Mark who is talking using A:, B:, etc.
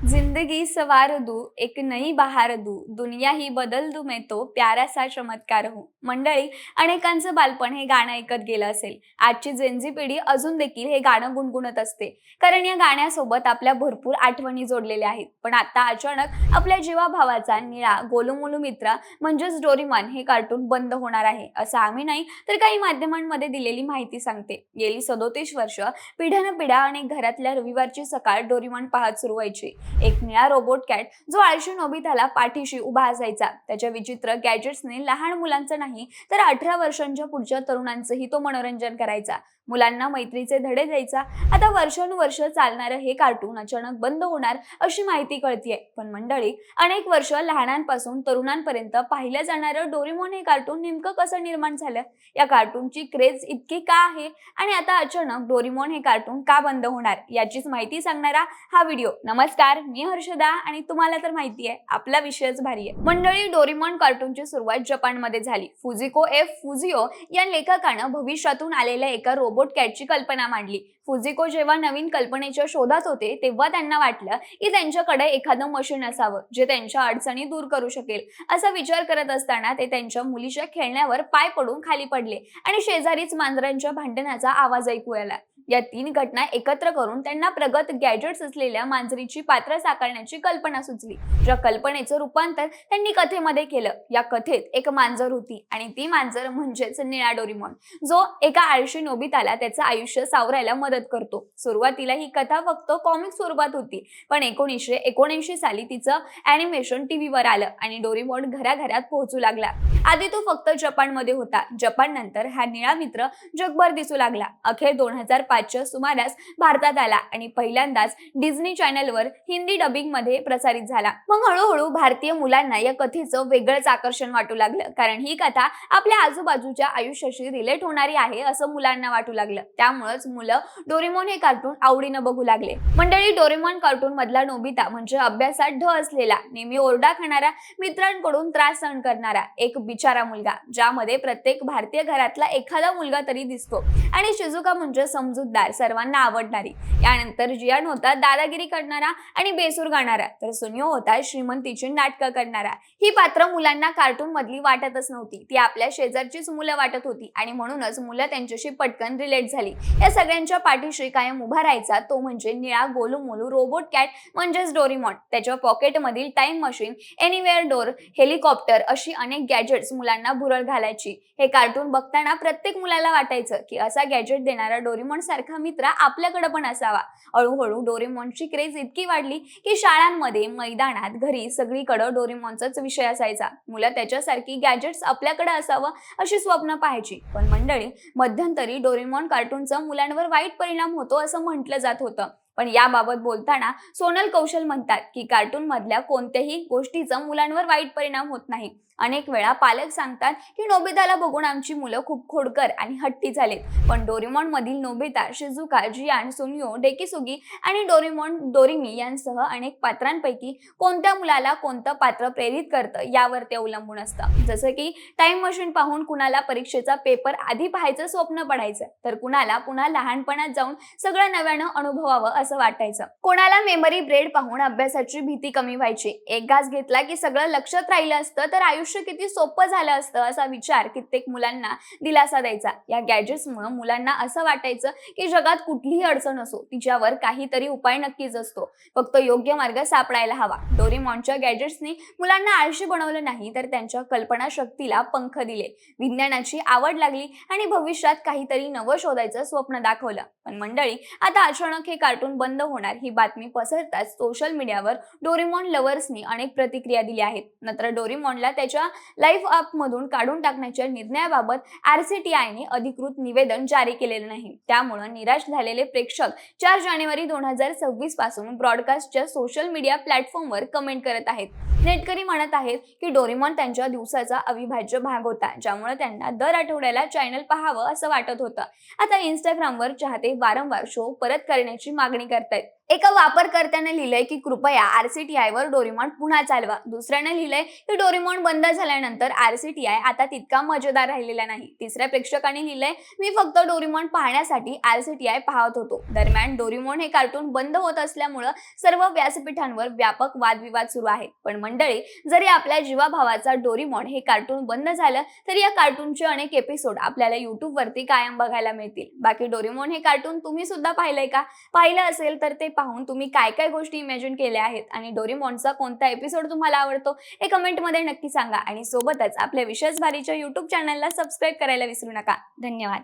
A: जिंदगी सवार दू एक नई बहार दू. दुनिया ही बदल दू मैं तो प्यारा सा चमत्कार हो. मंडळी अनेकांचं बालपण हे गाणं ऐकत गेलं असेल. आजची जेनजी पिढी अजून देखील हे गाणं गुणगुणत असते. कारण या गाण्यासोबत आपल्या भरपूर आठवणी जोडलेल्या आहेत. पण आता अचानक आपल्या जीवाभावाचा निळा गोलुमोलू मित्र म्हणजेच डोरीमॉन हे कार्टून बंद होणार आहे असं आम्ही नाही तर काही माध्यमांमध्ये दिलेली माहिती सांगते. गेली सदोतीस वर्ष पिढ्यानं पिढ्या आणि घरातल्या रविवारची सकाळ डोरीमॉन पाहत सुरू व्हायची. एक निळा रोबोट कॅट जो आळशी नोबिताला पाठीशी उभा असायचा. त्याच्या विचित्र गॅजेट्सने लहान मुलांचं नाही तर अठरा वर्षांच्या पुढच्या तरुणांचंही तो मनोरंजन करायचा. मुलांना मैत्रीचे धडे द्यायचा. आता वर्षानुवर्ष चालणारं हे कार्टून अचानक बंद होणार अशी माहिती कळतीये. पण मंडळी अनेक वर्ष लहानांपासून तरुणांपर्यंत पाहिलं जाणारं डोरेमोन हे कार्टून नेमकं कसं निर्माण झालं? या कार्टूनची क्रेज इतकी का आहे? आणि आता अचानक डोरेमोन हे कार्टून का बंद होणार? याचीच माहिती सांगणारा हा व्हिडिओ नमस्कार मी हर्षदा आणि तुम्हाला तर माहिती आहे आपला विषयच भारी आहे. मंडळी डोरेमॉन कार्टूनची सुरुवात जपानमध्ये झाली. फुजिको एफ फुजिओ या लेखकानं भविष्यातून आलेल्या एका रोबोट कॅटची कल्पना मांडली. फुजिको जेव्हा नवीन कल्पनेच्या शोधात होते तेव्हा त्यांना वाटलं की त्यांच्याकडे एखादं मशीन असावं जे त्यांच्या अडचणी दूर करू शकेल. असा विचार करत असताना ते त्यांच्या मुलीच्या खेळण्यावर पाय पडून खाली पडले आणि शेजारीच मांजरांच्या भांडणाचा आवाज ऐकू आला. या तीन घटना एकत्र करून त्यांना प्रगत गॅजेट्स असलेल्या मांजरीची पात्र साकारण्याची कल्पना सुचली. ज्या कल्पनेचं रूपांतर त्यांनी कथेमध्ये केलं. या कथेत एक मांजर होती आणि ती मांजर म्हणजेच निळा डोरीमॉन. जो एका आळशी नोबिताला त्याचं आयुष्य सावरायला मदत करतो. सुरुवातीला ही कथा फक्त कॉमिक स्वरूपात होती. पण एकोणीसशे एकोणऐंशी साली तिचं अॅनिमेशन टीव्हीवर आलं आणि डोरीमॉन घराघरात पोहोचू लागला. आधी तो फक्त जपानमध्ये होता. जपान नंतर हा निळा मित्र जगभर दिसू लागला. अखेर दोन हजार पाचच्या सुमारास भारतात आला आणि पहिल्यांदाच डिझनी चॅनलवर हिंदी डबिंगमध्ये प्रसारित झाला. मग हळूहळू भारतीय मुलांना या कथेचं वेगळंच आकर्षण वाटू लागलं. कारण ही कथा आपल्या आजूबाजूच्या आयुष्याशी रिलेट होणारी आहे असं मुलांना वाटू लागलं. त्यामुळेच मुलं डोरेमॉन हे कार्टून आवडीनं बघू लागले. मंडळी डोरेमॉन कार्टून मधला नोबिता म्हणजे अभ्यासात ढ असलेला नेहमी ओरडा खाणारा मित्रांकडून त्रास सहन करणारा एक बिचारा मुलगा ज्यामध्ये प्रत्येक भारतीय घरातला एखादा मुलगा तरी दिसतो. आणि शिजुका म्हणजे समजूतदार सर्वांना आवडणारी. यानंतर जियान होता दादागिरी करणारा आणि बेसूर गाणारा. तर सुनियो होता श्रीमंतीची नाटकं करणारा. ही पात्र मुलांना कार्टून मधली वाटतच नव्हती. ती आपल्या शेजारचीच मुलं वाटत होती आणि म्हणूनच मुलं त्यांच्याशी पटकन रिलेट झाली. या सगळ्यांच्या पाठीशी कायम उभा राहायचा तो म्हणजे निळा गोलू मोलू रोबोट कॅट म्हणजेच डोरीमॉट त्याच्या पॉकेटमधील time machine anywhere door helicopter अशी अनेक गॅजेट्स मुलांना भुरळ घालायची. हे कार्टून बघताना प्रत्येक मुलाला वाटायचं की असा गॅजेट देणारा डोरीमॉन सारखा मित्र आपल्याकडे पण असावा. हळूहळू डोरेमॉनची क्रेज इतकी वाढली की शाळांमध्ये मैदानात घरी सगळीकडे डोरेमॉनचाच विषय असायचा. मुलं त्याच्यासारखी गॅजेट्स आपल्याकडे असावं अशी स्वप्न पाहायची. पण मंडळी मध्यंतरी डोरेमॉन कार्टूनचा मुलांवर वाईट परिणाम होतो असं म्हटलं जात होतं. पण याबाबत बोलताना सोनल कौशल म्हणतात की कार्टून मधल्या कोणत्याही गोष्टीचा मुलांवर वाईट परिणाम होत नाही. अनेक वेळा पालक सांगतात की नोबिताला बघून आमची मुलं खूप खोडकर आणि हट्टी झालेत. पण डोरेमॉन मधील नोबिता शिजुका जियान सुनियो डेकिसुगी आणि डोरेमॉन डोरिमी यांसह अनेक पात्रांपैकी कोणत्या मुलाला कोणतं पात्र प्रेरित करतं यावर ते अवलंबून असतं. जसं की टाइम मशीन पाहून कुणाला परीक्षेचा पेपर आधी पाहायचं स्वप्न पडायचं तर कुणाला पुन्हा लहानपणात जाऊन सगळं नव्यानं अनुभवावं असं वाटायचं. कोणाला मेमरी ब्रेड पाहून अभ्यासाची भीती कमी व्हायची. एक घास घेतला की सगळं लक्षात राहिलं असतं तर आयुष्य किती सोपं झालं असतं असा विचार कित्येक मुलांना दिलासा द्यायचा. या गॅजेट्समुळे मुलांना असं वाटायचं की जगात कुठलीही अडचण असो तिच्यावर काहीतरी उपाय नक्कीच असतो. फक्त योग्य मार्ग सापडायला हवा. डोरीमॉनच्या गॅजेट्सनी मुलांना आळशी बनवलं नाही तर त्यांच्या कल्पनाशक्तीला पंख दिले. विज्ञानाची आवड लागली आणि भविष्यात काहीतरी नवं शोधायचं स्वप्न दाखवलं. पण मंडळी आता अचानक हे कार्टून बंद होणार ही बातमी पसरताच सोशल मीडियावर डोरेमॉन लवर्सनी अनेक प्रतिक्रिया दिल्या आहेत. नंतर डोरेमॉनला त्याच्या लाईफ अपमधून काढून टाकण्याच्या निर्णयाबाबत आरसीटीआयने अधिकृत निवेदन जारी केलेलं नाही. त्यामुळे निराश झालेले प्रेक्षक चार जानेवारी दोन हजार सव्वीसपासून ब्रॉडकास्टच्या सोशल मीडिया प्लॅटफॉर्मवर कमेंट करत आहेत. नेटकरी म्हणत आहेत की डोरेमॉन त्यांच्या दिवसाचा अविभाज्य भाग होता ज्यामुळे त्यांना दर आठवड्याला चॅनल पाहावं असं वाटत होतं. आता इंस्टाग्रामवर चाहते वारंवार शो परत करण्याची मागणी मागणी करतायत. एका वापरकर्त्याने लिहिलंय की कृपया आरसीटीआय वर डोरेमॉन पुन्हा चालवा. दुसऱ्याने लिहिलंय की डोरीमॉन बंद झाल्यानंतर आरसीटीआय आता तितका मजेदार राहिलेला नाही. तिसऱ्या प्रेक्षकाने लिहिलंय मी फक्त डोरीमॉन पाहण्यासाठी आरसीटीआय पाहत होतो. दरम्यान डोरीमॉन हे कार्टून बंद होत असल्यामुळं सर्व व्यासपीठांवर व्यापक वादविवाद सुरू आहेत. पण मंडळी जरी आपल्या जीवाभावाचा डोरेमॉन हे कार्टून बंद झालं तरी या कार्टूनचे अनेक एपिसोड आपल्याला युट्यूब वरती कायम बघायला मिळतील. बाकी डोरीमॉन हे कार्टून तुम्ही सुद्धा पाहिलंय का? पाहिलं असेल तर ते पाहून तुम्ही काय काय गोष्टी इमॅजिन केल्या आहेत आणि डोरेमॉनचा कोणता एपिसोड तुम्हाला आवडतो हे कमेंटमध्ये नक्की सांगा. आणि सोबतच आपल्या विशेष भारीच्या युट्यूब चॅनलला सबस्क्राईब करायला विसरू नका. धन्यवाद.